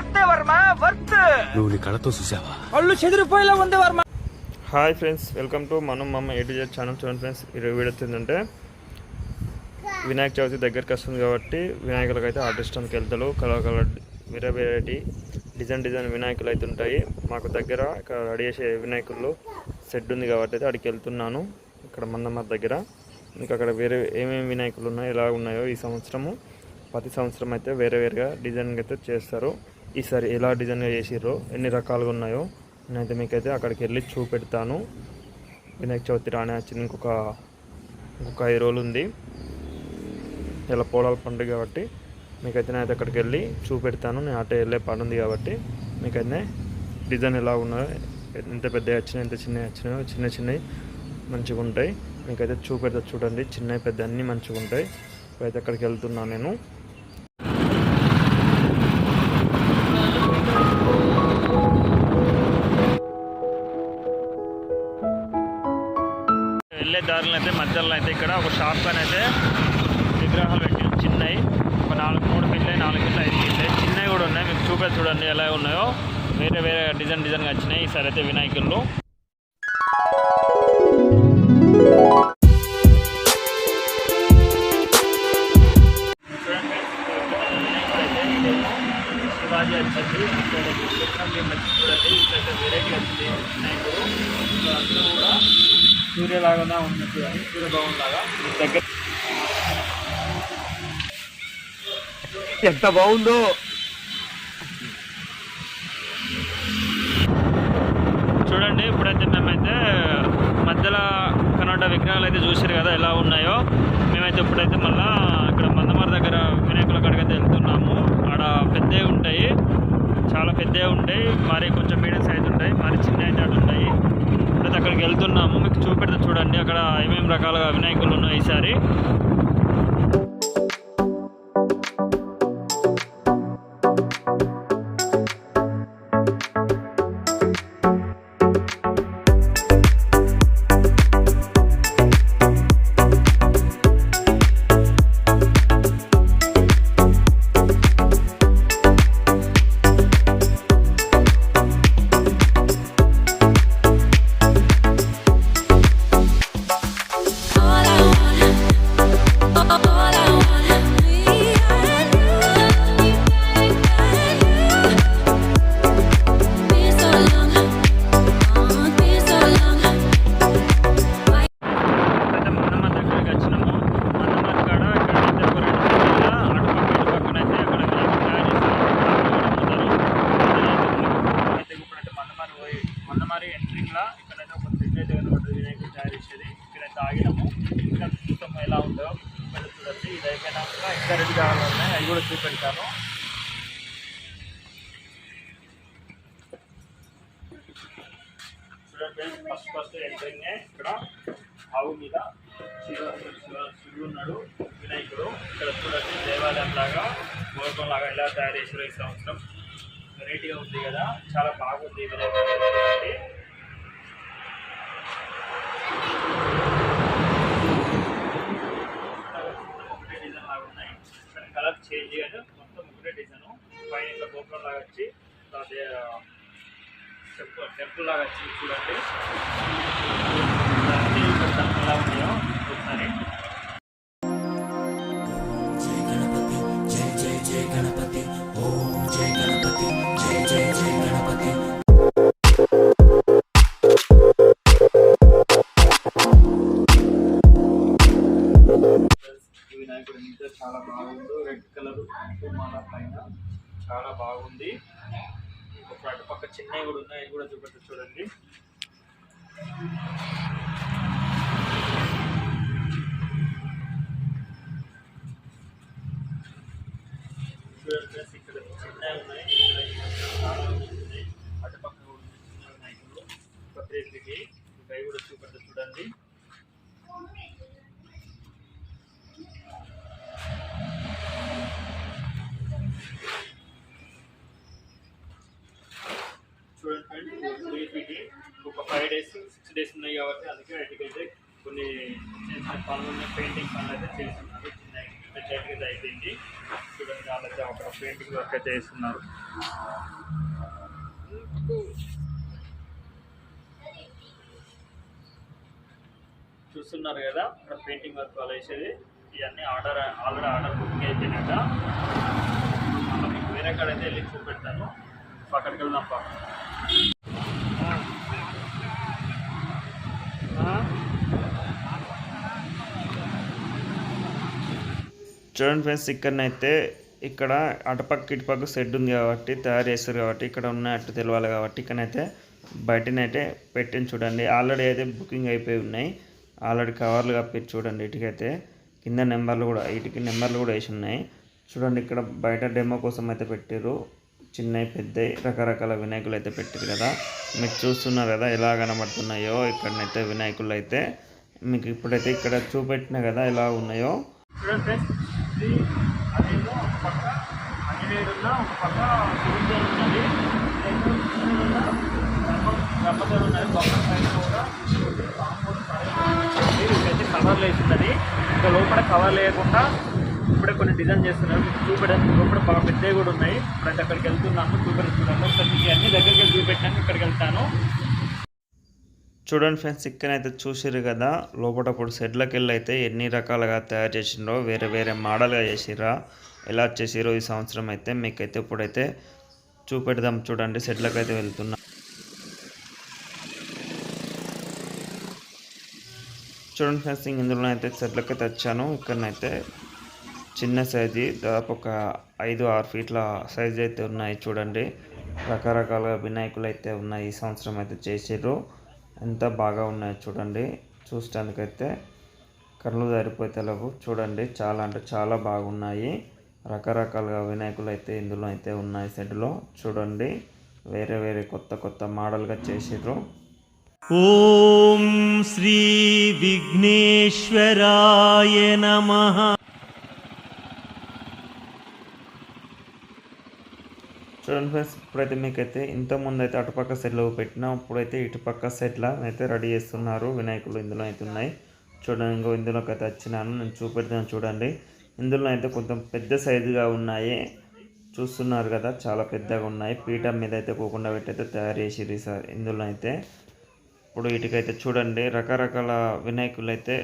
వర్తే Varma worth. నువ్వు నీ కళతో చూసావా? చెదిరిపోయేలా ఉంది Varma. Hi friends welcome to మనం మమ్మ జెడ్ ఛానల్ చూడండి ఫ్రెండ్స్ ఈరోజు వీడియో వచ్చిందంటే వినాయక చవితి దగ్గరికి వస్తుంది కాబట్టి వినాయకులకు అయితే ఆర్టిస్టానికి వెళ్తారు. కలర్ కలర్ వేరే వెరైటీ డిజైన్ డిజైన్ వినాయకులు అయితే ఉంటాయి. మాకు దగ్గర ఇక్కడ రెడీ చేసే వినాయకులు సెట్ ఉంది కాబట్టి అయితే అక్కడికి వెళ్తున్నాను. ఇక్కడ మందమ్మ దగ్గర. ఇంకా అక్కడ వేరే ఏమేమి వినాయకులు ఉన్నాయో ఎలా ఉన్నాయో ఈ సంవత్సరము ప్రతి సంవత్సరం అయితే వేరే వేరేగా డిజైన్ అయితే చేస్తారు. ఈసారి ఎలా డిజైన్గా చేసిర్రో ఎన్ని రకాలుగా ఉన్నాయో నేనైతే మీకైతే అక్కడికి వెళ్ళి చూపెడతాను. వినాయక చవితి రానే వచ్చింది ఇంకొక ఇంకొక ఐదు రోజులు ఉంది. ఇలా పోలాల పండుగ కాబట్టి మీకైతే నేనైతే అక్కడికి వెళ్ళి చూపెడతాను. నేను అటే వెళ్ళే పని ఉంది కాబట్టి మీకైతే డిజైన్ ఎలా ఉన్నాయో ఎంత పెద్దవి వచ్చినాయి ఎంత చిన్నవి వచ్చినాయో చిన్న చిన్నవి మంచిగా ఉంటాయి. మీకైతే చూపెడతా చూడండి చిన్నవి పెద్ద అన్నీ మంచిగా ఉంటాయి. ఇప్పుడైతే అక్కడికి వెళ్తున్నాను నేను. దారిలో అయితే మధ్యలో అయితే ఇక్కడ ఒక షాప్ పైన అయితే విగ్రహాలు పెట్టి చిన్నవి ఒక నాలుగు మూడు పిల్లలు నాలుగు పిల్లలు ఐదు పిల్లలు చిన్నవి కూడా ఉన్నాయి. మీకు చూపే చూడండి ఎలా ఉన్నాయో. వేరే వేరే డిజైన్ డిజైన్గా వచ్చినాయి. ఈసారి అయితే వినాయకులు శివాజీ వచ్చింది ఇక్కడ విగ్రహం ఏం చూడండి. ఇక్కడ వెరైటీ వచ్చింది. వినాయకుడు. ఇక్కడ అందరూ కూడా సూర్యలాగానే ఉంది చూడండి సూర్యభవన్ లాగా దగ్గర ఎంత బాగుందో. చూడండి ఇప్పుడైతే మేమైతే మధ్యలో కన్నడ విగ్రహాలు అయితే చూసారు కదా ఎలా ఉన్నాయో. మేమైతే ఇప్పుడైతే మళ్ళా శివ శివ శివుడు ఉన్నాడు వినాయకుడు. ఇక్కడ చూడండి దేవాలయం లాగా గోపురం లాగా ఎలా తయారు చేసారు ఈ సంవత్సరం. వెరైటీగా ఉంది కదా. చాలా బాగుంది వినాయకుడు డిజైన్ లాగా ఉన్నాయి కలర్ చేంజ్ కానీ మొత్తం ఒకటే డిజైన్ పైన ఇట్లా గోపురం లాగా వచ్చి టెంపుల్ లాగా వచ్చి చూడండి ఒక పక్క చిన్నవి కూడా ఉన్నాయి కూడా చూపెట్టు చూడండి. డేస్ సిక్స్ డేస్ ఉన్నాయి కాబట్టి అందుకే వాటికైతే కొన్ని చేసిన పనులు పెయింటింగ్ పనులు అయితే చేస్తున్నారు. చిన్న అయితే అయిపోయింది. చూడండి వాళ్ళైతే అక్కడ పెయింటింగ్ వర్క్ అయితే చేస్తున్నారు. చూస్తున్నారు కదా ఇక్కడ పెయింటింగ్ వర్క్ వాళ్ళు వేసేది ఇవన్నీ ఆర్డర్ ఆల్రెడీ ఆర్డర్ బుకింగ్ అయిపోయినాక మీకు వేరే కాడైతే వెళ్ళి చూపెడతాను. అక్కడికి వెళ్దాం చూడండి ఫ్రెండ్స్ ఇక్కడనైతే ఇక్కడ అటుపక్క ఇటుపక్క షెడ్ ఉంది కాబట్టి తయారు చేస్తారు కాబట్టి ఇక్కడ ఉన్నట్టు తెలవాలి కాబట్టి ఇక్కడనైతే బయటనైతే పెట్టింది చూడండి. ఆల్రెడీ అయితే బుకింగ్ అయిపోయి ఉన్నాయి. ఆల్రెడీ కవర్లు కప్పి చూడండి. ఇటుకైతే కింద నెంబర్లు కూడా ఇటుకి నెంబర్లు కూడా వేసి ఉన్నాయి. చూడండి ఇక్కడ బయట డెమో కోసం అయితే పెట్టారు చిన్నవి పెద్దవి రకరకాల వినాయకులు అయితే పెట్టారు కదా. మీరు చూస్తున్నారు కదా ఎలా కనబడుతున్నాయో ఇక్కడనైతే వినాయకులు అయితే. మీకు ఇప్పుడైతే ఇక్కడ చూపెట్టిన కదా ఎలా ఉన్నాయో. ఉంది. అదేమో ఒక పక్క ఆంజనేయుడు ఒక పక్క శివుడు ఉన్నది. గణపతి ఉన్నది. పక్క సైడ్ కూడా ఇక్కడైతే కవర్లు వేస్తున్నది ఇంకా లోపల కవర్ లేకుండా ఇప్పుడే కొన్ని డిజైన్ చేస్తున్నారు. మీకు చూపెట్టడానికి లోపల బాగా పెద్దవి కూడా ఉన్నాయి. ఇప్పుడైతే అక్కడికి వెళ్తున్నాను. చూపెడుతున్నాను ఒకసారి మీకు అన్ని దగ్గరికి వెళ్ళి చూపెట్టాను. ఇక్కడికి వెళ్తాను. చూడండి ఫ్రెండ్స్ ఇక్కడైతే అయితే చూసిర్రు కదా లోపల ఇప్పుడు వెళ్ళి అయితే ఎన్ని రకాలుగా తయారు చేసిండ్రో వేరే వేరే మోడల్గా చేసిర్రా ఎలా చేసిరో ఈ సంవత్సరం అయితే మీకైతే ఇప్పుడైతే చూపెడదాం. చూడండి సెడ్లకైతే అయితే వెళ్తున్నా. చూడండి ఫ్రెండ్స్ ఇందులో అయితే సెట్లకి అయితే వచ్చాను. ఇక్కడనైతే చిన్న సైజు దాదాపు ఒక ఐదు ఆరు ఫీట్ల సైజు అయితే ఉన్నాయి చూడండి. రకరకాలుగా వినాయకులు అయితే ఉన్నాయి ఈ సంవత్సరం అయితే చేసిర్రు. ఎంత బాగా ఉన్నాయో చూడండి. చూసేందుకైతే కళ్ళు సరిపోతేలకు చూడండి చాలా అంటే చాలా బాగున్నాయి. రకరకాలుగా వినాయకులు అయితే ఇందులో అయితే ఉన్నాయి సెట్లో. చూడండి వేరే వేరే కొత్త కొత్త మోడల్గా చేసారు ఓం శ్రీ విఘ్నేశ్వరాయ నమ. చూడండి ఫ్రెండ్స్ ఇప్పుడైతే మీకైతే ఇంతకుముందు అయితే అటుపక్క సెట్లు పెట్టినా ఇప్పుడైతే ఇటుపక్క సెట్లా అయితే రెడీ చేస్తున్నారు. వినాయకులు ఇందులో అయితే ఉన్నాయి. చూడండి ఇంకో ఇందులోకి అయితే వచ్చినాను. నేను చూపెడతాను చూడండి. ఇందులో అయితే కొంచెం పెద్ద సైజుగా ఉన్నాయి. చూస్తున్నారు కదా చాలా పెద్దగా ఉన్నాయి. పీఠం మీద అయితే పోకుండా పెట్టయితే తయారు చేసిర్రు సార్ ఇందులో అయితే. ఇప్పుడు వీటికైతే చూడండి రకరకాల వినాయకులు అయితే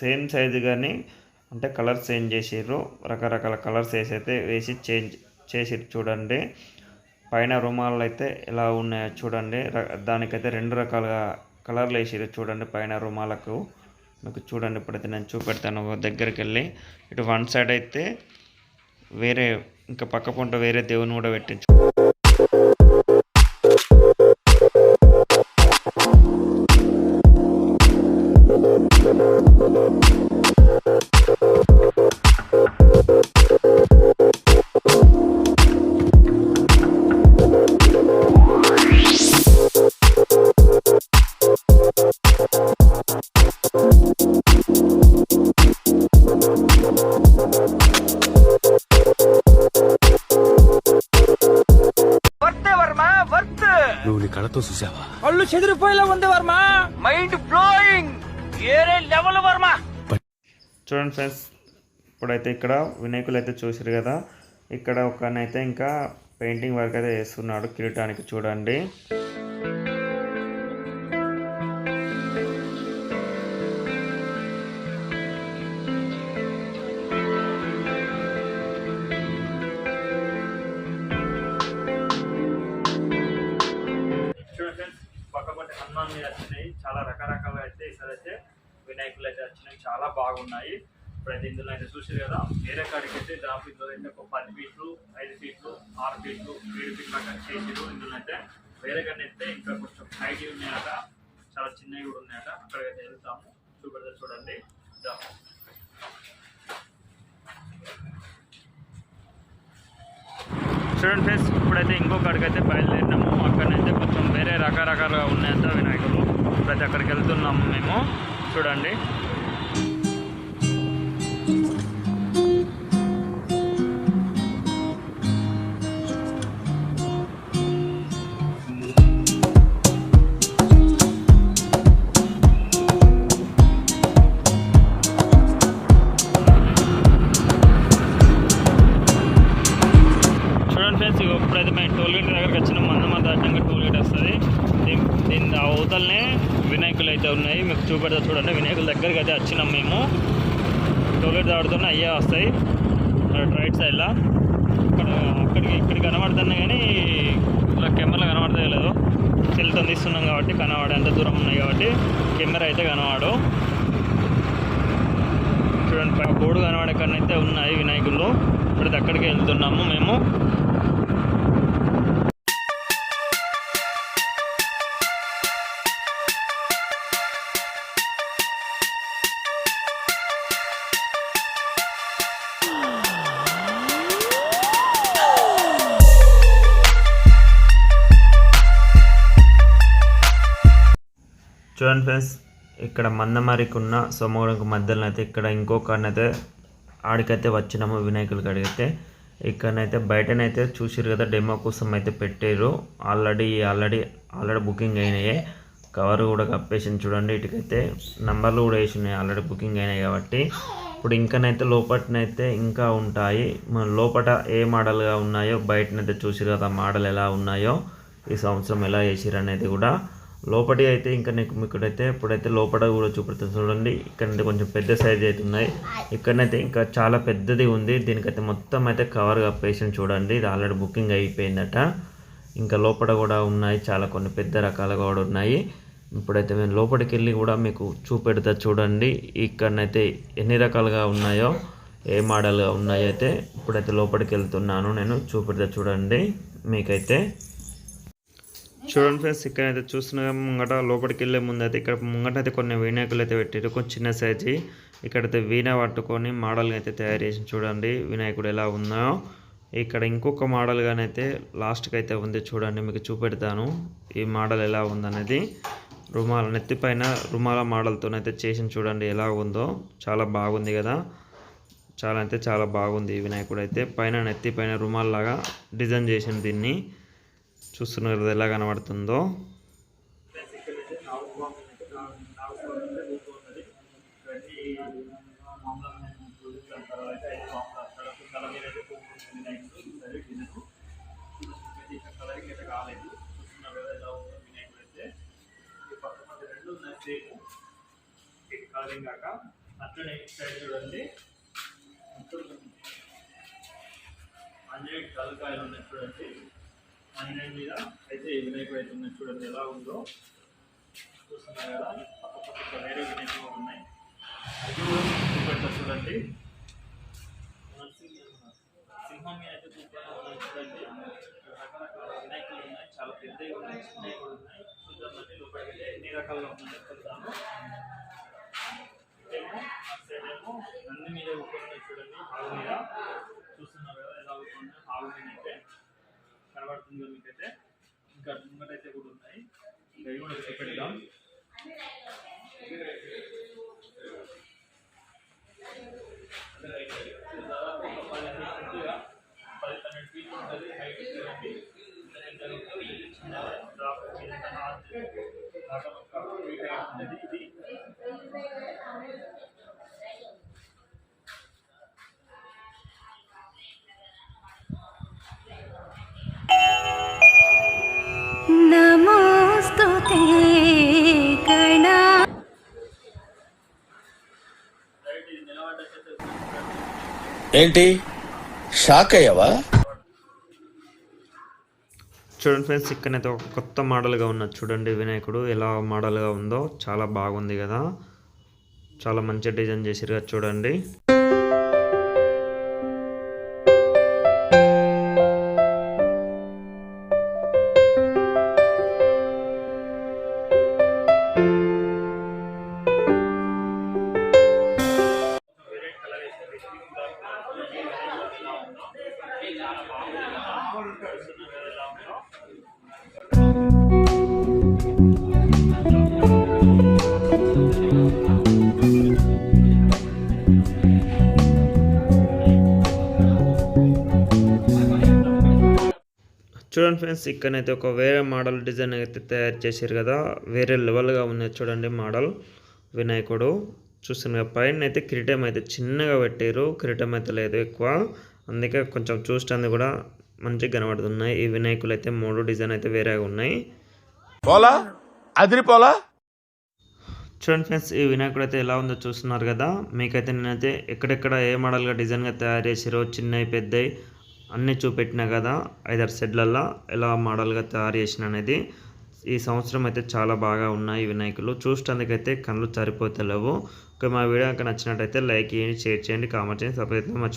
సేమ్ సైజు కానీ అంటే కలర్స్ చేంజ్ చేసిర్రు. రకరకాల కలర్స్ వేసి అయితే వేసి చేంజ్ చేసి చూడండి. పైన రుమాలు అయితే ఎలా ఉన్నాయో చూడండి. దానికైతే రెండు రకాలుగా కలర్లు వేసిర్రు చూడండి పైన రుమాలకు. మీకు చూడండి ఇప్పుడైతే నేను చూపెడతాను. దగ్గరికి వెళ్ళి ఇటు వన్ సైడ్ అయితే వేరే ఇంకా పక్క పొంట వేరే దేవుని కూడా పెట్టించు కళతో చూసావా? కళ్ళు చెదిరిపోయేలా ఉంది వర్మ. మైండ్ బ్లోయింగ్ ఏరే లెవెల్ వర్మ. చూడండి ఫ్రెండ్స్ ఇప్పుడైతే ఇక్కడ వినాయకులు అయితే చూసారు కదా. ఇక్కడ ఒకనైతే ఇంకా పెయింటింగ్ వర్క్ అయితే చేస్తున్నాడు కిరీటానికి చూడండి. ఇప్పుడైతే ఇందులో అయితే చూసారు కదా. వేరే కాడికి అయితే జాబ్ ఇందులో అయితే ఒక పది ఫీట్లు ఐదు ఫీట్లు ఆరు ఫీట్లు ఏడు ఫీట్లు దాకా చేసారు ఇందులో అయితే. వేరే కానీ అయితే ఇంకా కొంచెం హైట్ ఉన్నాయట చాలా చిన్నవి కూడా ఉన్నాయట. అక్కడికైతే వెళ్తాము. చూపెడతా చూడండి. జాబ్ స్టూడెంట్ ఫ్రెండ్స్ ఇప్పుడైతే ఇంకొక అడిగైతే బయలుదేరినాము. అక్కడనైతే కొంచెం వేరే రకరకాలుగా ఉన్నాయంట వినాయకులు. ఇప్పుడైతే అక్కడికి వెళ్తున్నాము మేము. చూడండి. ఇప్పుడైతే మేము టోల్ గేట్ దగ్గరికి వచ్చిన. మందమ దాటంగా టోల్ వస్తుంది. దీని అవతలనే వినాయకులు అయితే ఉన్నాయి. మీకు చూపెడతా చూడండి. వినాయకుల దగ్గరికి అయితే వచ్చినాం మేము. టోలెట్ దాడుతున్న అయ్యే వస్తాయి. రైట్ సైడ్లో ఇక్కడ అక్కడికి ఇక్కడ కనబడుతున్నాయి కానీ ఇలా కెమెరా కనబడతాయి లేదు. సెల్తో తీస్తున్నాం కాబట్టి కనబడే అంత దూరం ఉన్నాయి కాబట్టి కెమెరా అయితే కనబడు చూడండి బోర్డు కనబడే కన్నా ఉన్నాయి వినాయకులు ఇప్పుడు అక్కడికి వెళ్తున్నాము మేము. చూడండి ఫ్రెండ్స్ ఇక్కడ మందమారికి ఉన్న సోమవారంకు మధ్యలో అయితే ఇక్కడ ఇంకొక ఆడికైతే వచ్చినాము వినాయకులు అడిగితే. ఇక్కడనైతే బయటనైతే చూసిరు కదా డెమో కోసం అయితే పెట్టారు ఆల్రెడీ ఆల్రెడీ ఆల్రెడీ బుకింగ్ అయినాయి. కవర్ కూడా కప్పేసి చూడండి ఇటుకైతే నంబర్లు కూడా వేసినాయి ఆల్రెడీ బుకింగ్ అయినాయి కాబట్టి. ఇప్పుడు ఇంకనైతే లోపటనైతే ఇంకా ఉంటాయి. మన లోపల ఏ మోడల్గా ఉన్నాయో బయటనైతే చూసిరు కదా మోడల్ ఎలా ఉన్నాయో ఈ సంవత్సరం ఎలా చేసిరు అనేది కూడా. లోపటి అయితే ఇంకా నీకు ఇక్కడైతే ఇప్పుడైతే లోపల కూడా చూపెడుతుంది. చూడండి ఇక్కడైతే కొంచెం పెద్ద సైజ్ అయితే ఉన్నాయి. ఇక్కడనైతే ఇంకా చాలా పెద్దది ఉంది. దీనికైతే మొత్తం అయితే కవర్ కప్పేసి చూడండి. ఇది ఆల్రెడీ బుకింగ్ అయిపోయిందట. ఇంకా లోపల కూడా ఉన్నాయి. చాలా కొన్ని పెద్ద రకాలుగా కూడా ఉన్నాయి. ఇప్పుడైతే మేము లోపలికి వెళ్ళి కూడా మీకు చూపెడతా చూడండి. ఇక్కడనైతే ఎన్ని రకాలుగా ఉన్నాయో ఏ మోడల్గా ఉన్నాయో అయితే ఇప్పుడైతే లోపలికి వెళ్తున్నాను. నేను చూపెడతా చూడండి. మీకైతే చూడండి ఫ్రెండ్స్ ఇక్కడ అయితే చూస్తున్నా ముంగట లోపలికి వెళ్ళే ముందు అయితే ఇక్కడ ముంగట అయితే కొన్ని వినాయకులు అయితే పెట్టారు కొంచెం చిన్న సైజు. ఇక్కడైతే వీణ పట్టుకొని మోడల్ అయితే తయారు చేసి చూడండి వినాయకుడు ఎలా ఉన్నాయో ఇక్కడ ఇంకొక మోడల్గానైతే లాస్ట్కి అయితే ఉంది చూడండి మీకు చూపెడతాను. ఈ మోడల్ ఎలా ఉందనేది. రుమాల నెత్తిపైన రుమాల మోడల్తోనైతే చేసి చూడండి ఎలా ఉందో. చాలా బాగుంది కదా. చాలా అయితే చాలా బాగుంది వినాయకుడు అయితే పైన నెత్తి పైన రుమాల్ లాగా డిజైన్ చేసింది దీన్ని. చూస్తున్నారు కదా ఎలా కనబడుతుందో. అట్లనే సైడ్ చూడండి ఆంజనేయుడు కలకాయలు ఉన్నాయి చూడండి. ఆంజనేయుడి మీద అయితే ఈ వినాయకుడు అయితే ఉన్నాయి చూడండి ఎలా ఉందో. చూస్తున్నారు కదా పక్క పక్క వేరే వినాయకులు ఉన్నాయి. అది కూడా చూడండి. సింహం మీద అయితే సూపర్ చూడండి. రకరకాల వినాయకులు ఉన్నాయి చాలా పెద్దవి ఉన్నాయి చిన్నవి కూడా ఉన్నాయి. చూద్దామండి లోపలికి వెళ్ళి ఎన్ని రకాలుగా ఉన్నాయో చూద్దాము. ఏమో ఏమో నంది మీద కూర్చొని చూడండి ఆవు మీద. చూస్తున్నారు కదా ఎలా కూర్చొని ఆవు మీద అయితే. కనబడుతుంది మీకైతే ఇంకా ముంగటైతే కూడా ఉన్నాయి. ఇంకా ఇవి కూడా చూపెడదాం పది పన్నెండు ఫీట్లు ఉంటుంది హైట్ డ్రాప్ ఏంటి? షాక్ అయ్యావా? చూడండి ఫ్రెండ్స్ ఇక్కడైతే ఒక కొత్త మోడల్గా ఉన్నది చూడండి వినాయకుడు ఎలా మోడల్గా ఉందో. చాలా బాగుంది కదా. చాలా మంచి డిజైన్ చేసిరు చూడండి చూడండి ఫ్రెండ్స్ ఇక్కడైతే ఒక వేరే మోడల్ డిజైన్ అయితే తయారు చేశారు కదా. వేరే లెవెల్గా ఉంది చూడండి మోడల్. వినాయకుడు చూస్తున్నారు పైన అయితే కిరీటం అయితే చిన్నగా పెట్టారు. కిరీటం అయితే లేదు ఎక్కువ. అందుకే కొంచెం చూస్తుంది కూడా మంచిగా కనబడుతున్నాయి. ఈ వినాయకులు అయితే మూడు డిజైన్ అయితే వేరేగా ఉన్నాయి. పోలా? అదిరిపోలా చూడండి ఫ్రెండ్స్ ఈ వినాయకుడు అయితే ఎలా ఉందో చూస్తున్నారు కదా. మీకైతే నేనైతే ఎక్కడెక్కడ ఏ మోడల్గా డిజైన్గా తయారు చేసిరో చిన్నవి పెద్దవి అన్నీ చూపెట్టినా కదా ఐదారు సెట్లల్లో ఎలా మోడల్గా తయారు చేసిన అనేది. ఈ సంవత్సరం అయితే చాలా బాగా ఉన్నాయి ఈ వినాయకులు. చూడటానికైతే కళ్ళు సరిపోతలేవు ఒక మా వీడియో కనుక నచ్చినట్టయితే లైక్ చేయండి షేర్ చేయండి కామెంట్ చేయండి. సబ్స్క్రైబ్ మర్చిపో